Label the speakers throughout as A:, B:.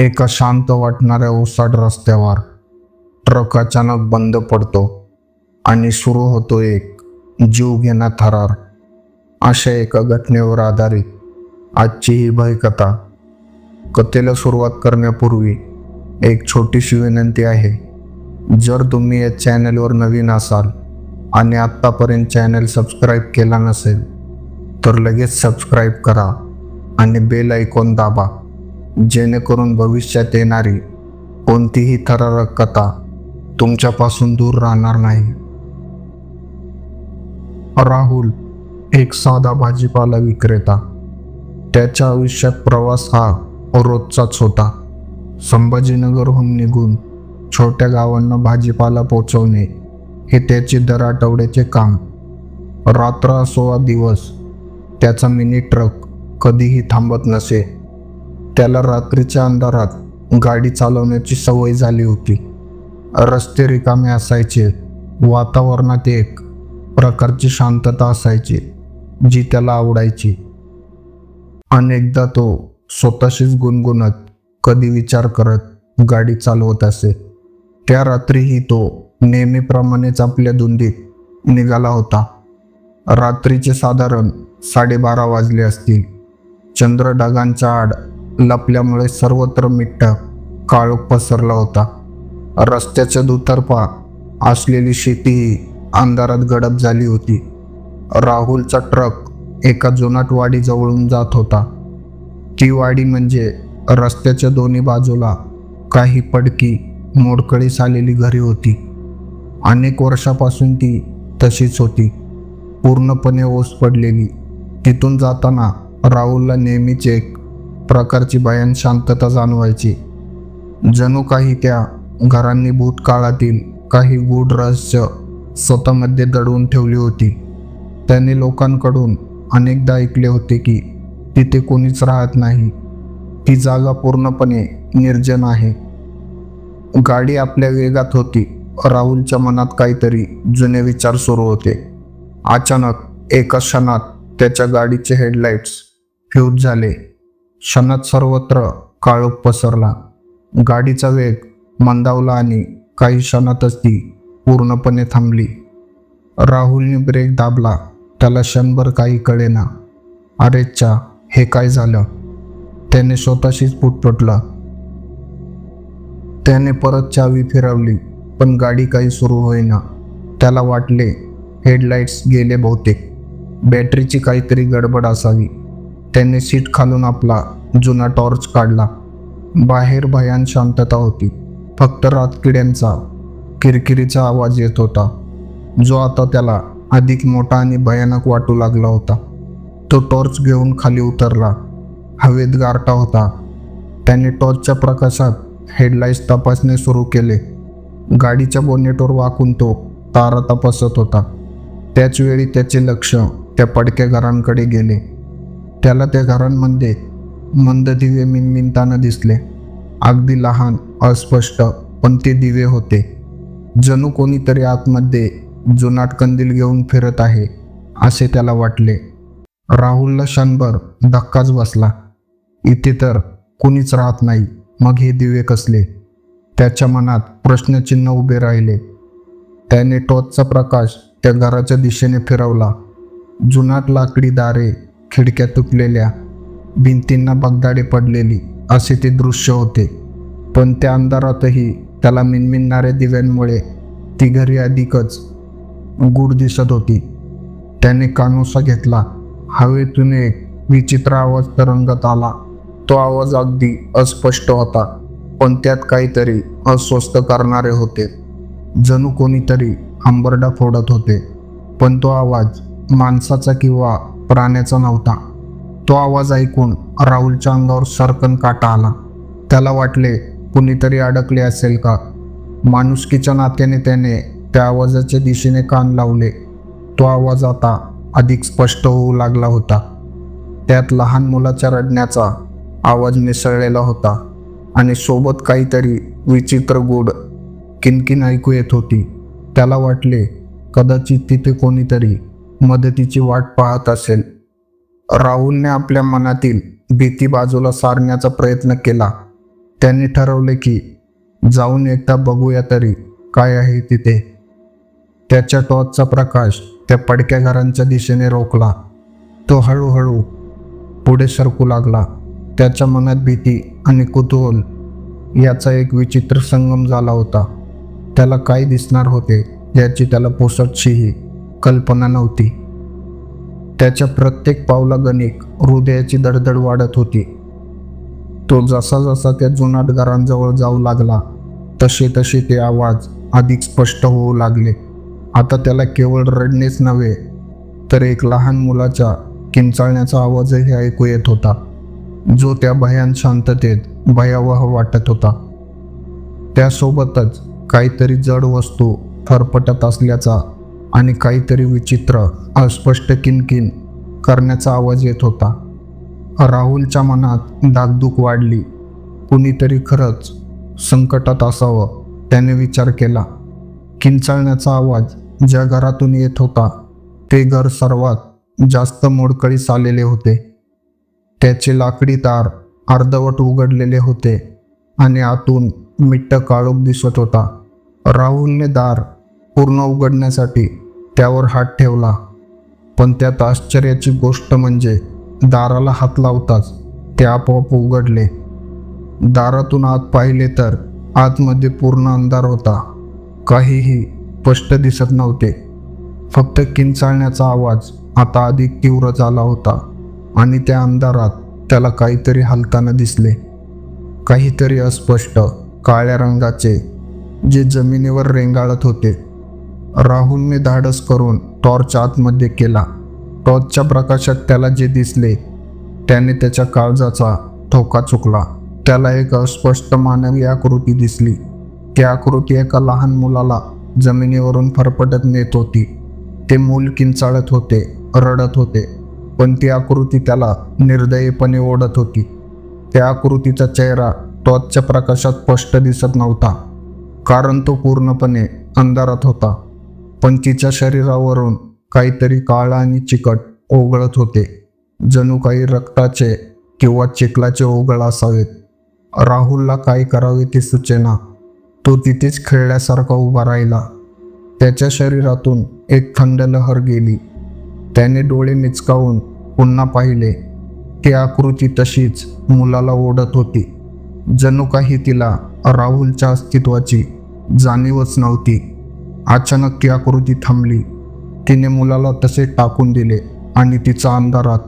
A: एका शांत वाटणाऱ्या ओसाड रस्त्यावर ट्रक अचानक बंद पडतो आणि सुरू होतो एक जीव घेणा थरार. अशा एका घटनेवर आधारित आजची ही भयकथा कथेला सुरुवात करण्यापूर्वी एक छोटीशी विनंती आहे. जर तुम्ही या चॅनलवर नवीन असाल आणि आत्तापर्यंत चॅनल सबस्क्राईब केला नसेल तर लगेच सबस्क्राईब करा आणि बेल ऐकून दाबा. जेणेकरून भविष्यात येणारी कोणतीही थरारक कथा तुमच्यापासून दूर राहणार नाही. राहुल एक साधा भाजीपाला विक्रेता. त्याच्या आयुष्यात प्रवास हा रोजचाच होता. संभाजीनगरहून निघून छोट्या गावांना भाजीपाला पोचवणे हे त्याचे दर आठवड्याचे काम. रात्र असो वा दिवस त्याचा मिनी ट्रक कधीही थांबत नसे. त्याला रात्रीच्या अंधारात गाडी चालवण्याची सवय झाली होती. रस्ते रिकामे असायचे वातावरणात एक प्रकारची शांतता असायची जी त्याला आवडायची. अनेकदा तो स्वतःशीच गुणगुणत कधी विचार करत गाडी चालवत असे. त्या रात्रीही तो नेहमीप्रमाणेच आपल्या धुंदीत निघाला होता. रात्रीचे साधारण साडेबारा वाजले असतील. चंद्र ढगांच्या आड लपल्यामुळे सर्वत्र मिठ्ठ काळोख पसरला होता. रस्त्याच्या दुतर्फा असलेली शेतीही अंधारात गडप झाली होती. राहुलचा ट्रक एका जुनाट वाडीजवळून जात होता. ती वाडी म्हणजे रस्त्याच्या दोन्ही बाजूला काही पडकी मोडकळीस आलेली घरी होती. अनेक वर्षापासून ती तशीच होती. पूर्णपणे ओस पडलेली. तिथून जाताना राहुलला नेहमीच एक प्रकारची भयान शांतता जाणवायची. जणू काही त्या घरांनी भूतकाळातील काही गूढ रहस्य स्वतःमध्ये दडवून ठेवली होती. त्याने लोकांकडून अनेकदा ऐकले होते की तिथे कोणीच राहत नाही. ती जागा पूर्णपणे निर्जन आहे. गाडी आपल्या वेगात होती. राहुलच्या मनात काहीतरी जुने विचार सुरू होते. अचानक एका क्षणात त्याच्या गाडीचे हेडलाईट्स फ्यूज झाले. क्षणात सर्वत्र काळोख पसरला. गाडीचा वेग मंदावला आणि काही क्षणातच ती पूर्णपणे थांबली. राहुलने ब्रेक दाबला. त्याला क्षणभर काही कळेना. अरेच्छा हे काय झालं? त्याने स्वतःशीच पुटपुटलं त्याने परत चावी फिरवली पण गाडी काही सुरू होईना. त्याला वाटले हेडलाईट्स गेले बहुतेक. बॅटरीची काहीतरी गडबड असावी. त्याने सीट खालून आपला जुना टॉर्च काढला. बाहेर भयान शांतता होती. फक्त रातकिड्यांचा किरकिरीचा आवाज येत होता. जो आता त्याला अधिक मोठा आणि भयानक वाटू लागला होता. तो टॉर्च घेऊन खाली उतरला. हवेत गारटा होता. त्याने टॉर्चच्या प्रकाशात हेडलाईट्स तपासणे सुरू केले. गाडीच्या बोनेटवर वाकून तो तारा तपासत होता. त्याचवेळी त्याचे लक्ष त्या पडक्या घरांकडे गेले. त्याला त्या घरांमध्ये मंद दिवे मिनमिनताना दिसले. अगदी लहान अस्पष्ट पण ते दिवे होते. जणू कोणीतरी आतमध्ये जुनाट कंदील घेऊन फिरत आहे असे त्याला वाटले. राहुलला क्षणभर धक्काच बसला. इथे तर कुणीच राहत नाही. मग हे दिवे कसले? त्याच्या मनात प्रश्नचिन्ह उभे राहिले. त्याने टॉर्चचा प्रकाश त्या घराच्या दिशेने फिरवला. जुनाट लाकडी दारे खिडक्या तुटलेल्या भिंतींना बगदाडे पडलेली असे ते दृश्य होते. पण त्या अंधारातही त्याला मिनमिनणाऱ्या दिव्यांमुळे ती घरी अधिकच गूढ दिसत होती. त्याने कानोसा घेतला. हवेतून एक विचित्र आवाज तरंगत आला. तो आवाज अगदी अस्पष्ट होता पण त्यात काहीतरी अस्वस्थ करणारे होते. जणू कोणीतरी आंबरडा फोडत होते पण तो आवाज माणसाचा किंवा प्राण्याचा नव्हता. तो आवाज ऐकून राहुलच्या अंगावर सरकन काटा आला. त्याला वाटले कुणीतरी अडकले असेल का? माणुसकीच्या नात्याने त्याने त्या आवाजाच्या दिशेने कान लावले. तो आवाज आता अधिक स्पष्ट होऊ लागला होता. त्यात लहान मुलाच्या रडण्याचा आवाज मिसळलेला होता आणि सोबत काहीतरी विचित्र गोड किनकिन ऐकू येत होती. त्याला वाटले कदाचित तिथे कोणीतरी मदतीची वाट पाहत असेल. राहुलने आपल्या मनातील भीती बाजूला सारण्याचा प्रयत्न केला. त्याने ठरवले की जाऊन एकदा बघूया तरी काय आहे तिथे. त्याच्या टॉर्चचा प्रकाश त्या पडक्या घरांच्या दिशेने रोखला. तो हळूहळू पुढे सरकू लागला. त्याच्या मनात भीती आणि कुतूहल याचा एक विचित्र संगम झाला होता. त्याला काय दिसणार होते याची त्याला पोसटशीही कल्पना नव्हती. त्याच्या प्रत्येक पावलागणिक हृदयाची दडदड वाढत होती. तो जसा जसा त्या जुनाट घरांजवळ जाऊ लागला तसे तसे ते आवाज अधिक स्पष्ट होऊ लागले. आता त्याला केवळ रडणेच नव्हे तर एक लहान मुलाच्या किंचाळण्याचा आवाजही ऐकू येत होता जो त्या भयान शांततेत भयावह वाटत होता. त्यासोबतच काहीतरी जड वस्तू फरफटत असल्याचा आणि काहीतरी विचित्र अस्पष्ट किनकिन करण्याचा आवाज येत होता. राहुलच्या मनात दागदुख वाढली. कुणीतरी खरंच संकटात असावं त्याने विचार केला. किंचाळण्याचा आवाज ज्या घरातून येत होता ते घर सर्वात जास्त मोडकळीस आलेले होते. त्याचे लाकडी तार अर्धवट उघडलेले होते आणि आतून मिट्ट काळोख दिसत होता. राहुलने दार पूर्ण उघडण्यासाठी त्यावर हात ठेवला. पण त्यात आश्चर्याची गोष्ट म्हणजे दाराला हात लावताच ते आपोआप उघडले. दारातून आत पाहिले तर आतमध्ये पूर्ण अंधार होता. काहीही स्पष्ट दिसत नव्हते. फक्त किंचाळण्याचा आवाज आता अधिक तीव्र झाला होता आणि त्या अंधारात त्याला काहीतरी हलताना दिसले. काहीतरी अस्पष्ट काळ्या रंगाचे जे जमिनीवर रेंगाळत होते. राहुलने धाडस करून टॉर्च आतमध्ये केला. टॉर्चच्या प्रकाशात त्याला जे दिसले त्याने त्याच्या काळजाचा ठोका चुकला. त्याला एक अस्पष्ट मानवी आकृती दिसली. ती आकृती एका लहान मुलाला जमिनीवरून फरफटत नेत होती. ते मूल किंचाळत होते रडत होते पण ती आकृती त्याला निर्दयीपणे ओढत होती. त्या आकृतीचा चेहरा टॉर्चच्या प्रकाशात स्पष्ट दिसत नव्हता कारण तो पूर्णपणे अंधारात होता. पण तिच्या शरीरावरून काहीतरी काळा आणि चिकट ओघळत होते. जणू काही रक्ताचे किंवा चिखलाचे ओघळ असावेत. राहुलला काय करावे ते सुचेना. तो तिथेच खेळल्यासारखा उभा राहिला. त्याच्या शरीरातून एक थंड लहर गेली. त्याने डोळे मिचकावून पुन्हा पाहिले ती आकृती तशीच मुलाला ओढत होती. जणू काही तिला राहुलच्या अस्तित्वाची जाणीवच नव्हती. अचानक ती आकृती थांबली. तिने मुलाला तसे टाकून दिले आणि तिचा अंधारात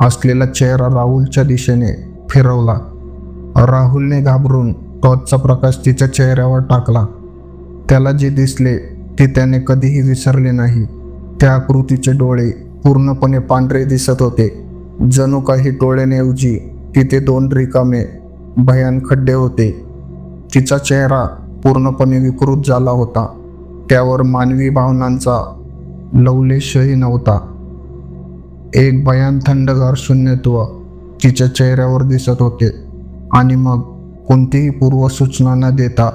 A: असलेला चेहरा राहुलच्या दिशेने फिरवला. राहुलने घाबरून टॉर्चचा प्रकाश तिच्या चेहऱ्यावर टाकला. त्याला जे दिसले ते त्याने कधीही विसरले नाही. त्या आकृतीचे डोळे पूर्णपणे पांढरे दिसत होते. जणू काही डोळ्यांऐवजी तिथे दोन रिकामे भयान खड्डे होते. तिचा चेहरा पूर्णपणे विकृत झाला होता. त्यावर मानवी भावनांचा लवलेशही नव्हता. एक भयान थंडगार शून्यत्व तिच्या चेहऱ्यावर दिसत होते. आणि मग कोणतीही पूर्वसूचना न देता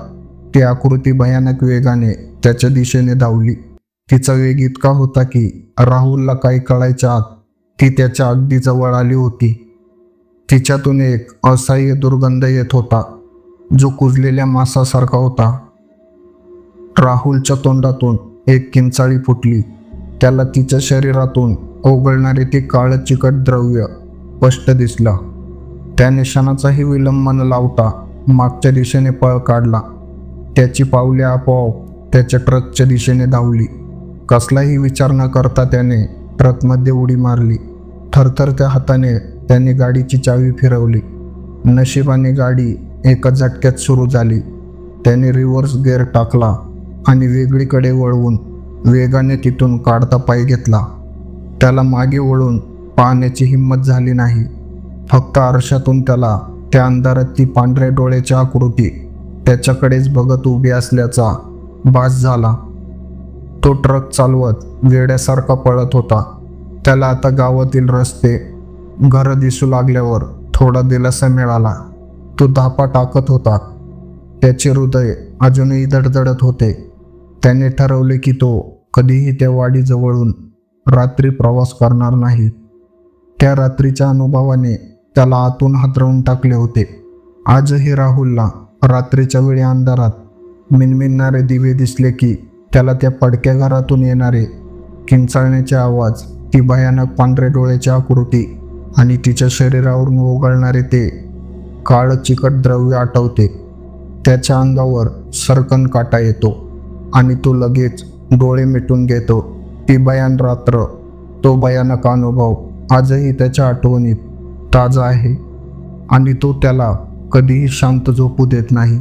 A: ती आकृती भयानक वेगाने त्याच्या दिशेने धावली. तिचा वेग इतका होता की राहुलला काही कळायच्या आत ती त्याच्या अगदी जवळ आली होती. तिच्यातून एक असह्य दुर्गंध येत होता जो कुजलेल्या मासासारखा होता. राहुलच्या तोंडातून एक किंचाळी फुटली. त्याला तिच्या शरीरातून ओघळणारे ते काळं चिकट द्रव्य स्पष्ट दिसलं. त्याने क्षणाचाही विलंब न लावता मागच्या दिशेने पळ काढला. त्याची पावले आपोआप त्याच्या ट्रकच्या दिशेने धावली. कसलाही विचार न करता त्याने ट्रकमध्ये उडी मारली. थरथरत्या हाताने त्याने गाडीची चावी फिरवली. नशिबाने गाडी एका झटक्यात सुरू झाली. त्याने रिव्हर्स गेअर टाकला. आणि वेगळीकडे वळवून वेगाने तिथून काढता पाय घेतला. त्याला मागे वळून पाहण्याची हिंमत झाली नाही. फक्त आरशातून त्याला त्या अंधारात ती पांढऱ्या डोळ्याची आकृती त्याच्याकडेच बघत उभी असल्याचा भास झाला. तो ट्रक चालवत वेड्यासारखा पळत होता. त्याला आता गावातील रस्ते घरं दिसू लागल्यावर थोडा दिलासा मिळाला. तो धापा टाकत होता. त्याचे हृदय अजूनही धडधडत होते. त्याने ठरवले की तो कधीही त्या वाडीजवळून रात्री प्रवास करणार नाही. त्या रात्रीच्या अनुभवाने त्याला आतून हातरवून टाकले होते. आजही राहुलला रात्रीच्या वेळी अंधारात मिनमिनणारे दिवे दिसले की त्याला त्या पडक्या घरातून येणारे किंचाळण्याचे आवाज ती भयानक पांढरे डोळ्याची आकृती आणि तिच्या शरीरावरून ओघळणारे ते काळ चिकट द्रव्य आठवते. त्याच्या अंगावर सरकन काटा येतो. आणि तो लगेच डोळे मिटून घेतो. ती भयान रात्र तो भयानक अनुभव आजही त्याच्या आठवणीत ताजा आहे आणि तो त्याला कधीही शांत झोपू देत नाही.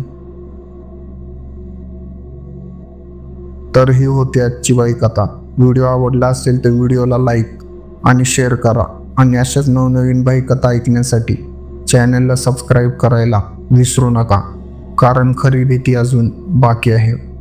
A: तर ही होती आजची बाई कथा. व्हिडिओ आवडला असेल तर व्हिडिओला लाईक आणि शेअर करा आणि अशाच नवनवीन बाई कथा ऐकण्यासाठी चॅनलला सबस्क्राईब करायला विसरू नका. कारण खरी भीती अजून बाकी आहे.